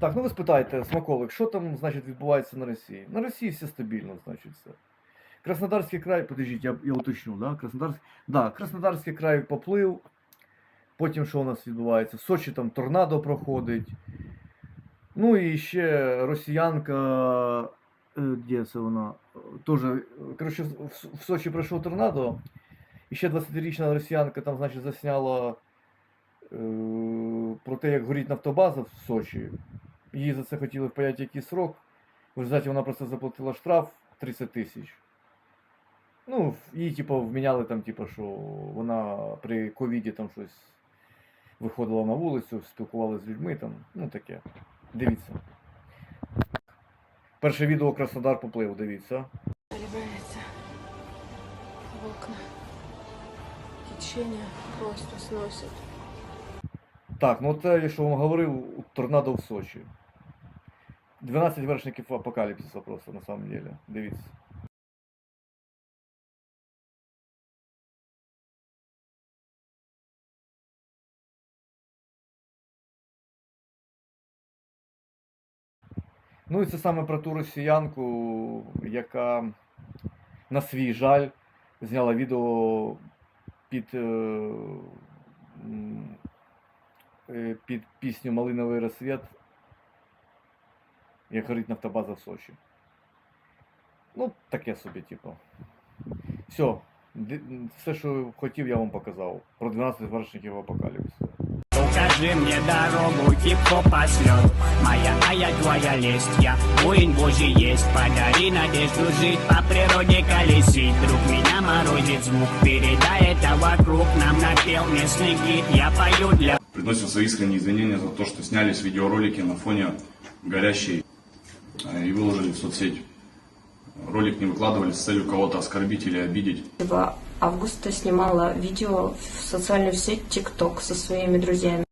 Так, ну ви спитаєте, смаколик, що там, значить, відбувається на Росії? На Росії все стабільно, значить, все. Краснодарський край, подождіть, я, я уточню, да? Краснодарський, да, Краснодарський край поплив. Потім що у нас відбувається? В Сочі там торнадо проходить. Ну і ще росіянка. е, Де це вона? Тоже, коротше, в, в Сочі пройшов торнадо. І ще 20-річна росіянка там, значить, засняла е, про те, як горить нафтобаза в Сочі. Їй за це хотіли впаяти якийсь срок. В результаті вона просто заплатила штраф 30 тисяч. Ну, їй, типу, вміняли там, типу, що вона при ковіді там щось виходила на вулицю, спілкувалася з людьми там, ну таке. Дивіться. Перше відео Краснодар поплив, дивіться. Заливается в окна. Течение просто сносит. Так, ну те, що вам говорив, торнадо в Сочі. 12 вершників апокаліпсиса просто на самом деле. Дивіться. Ну і це саме про ту росіянку, яка на свій жаль зняла відео під, е, е, під пісню Малиновий розсвіт, як горить нафтобаза в Сочі. Ну, таке собі, типу. Все, все, що хотів, я вам показав. Про 12 вершників апокаліпсису. Укажи мне дорогу, хип-хоп пошлет Моя, а я твоя лесть, я воин божий есть Подари надежду жить, по природе колесить Вдруг меня морозит звук, передай это вокруг Нам напел местный гид, я пою для Приносим свои искренние извинения за то, что снялись видеоролики на фоне горящей э, и выложили в соцсеть. Ролик не выкладывали с целью кого-то оскорбить или обидеть. 2 августа снимала видео в социальную сеть ТикТок со своими друзьями.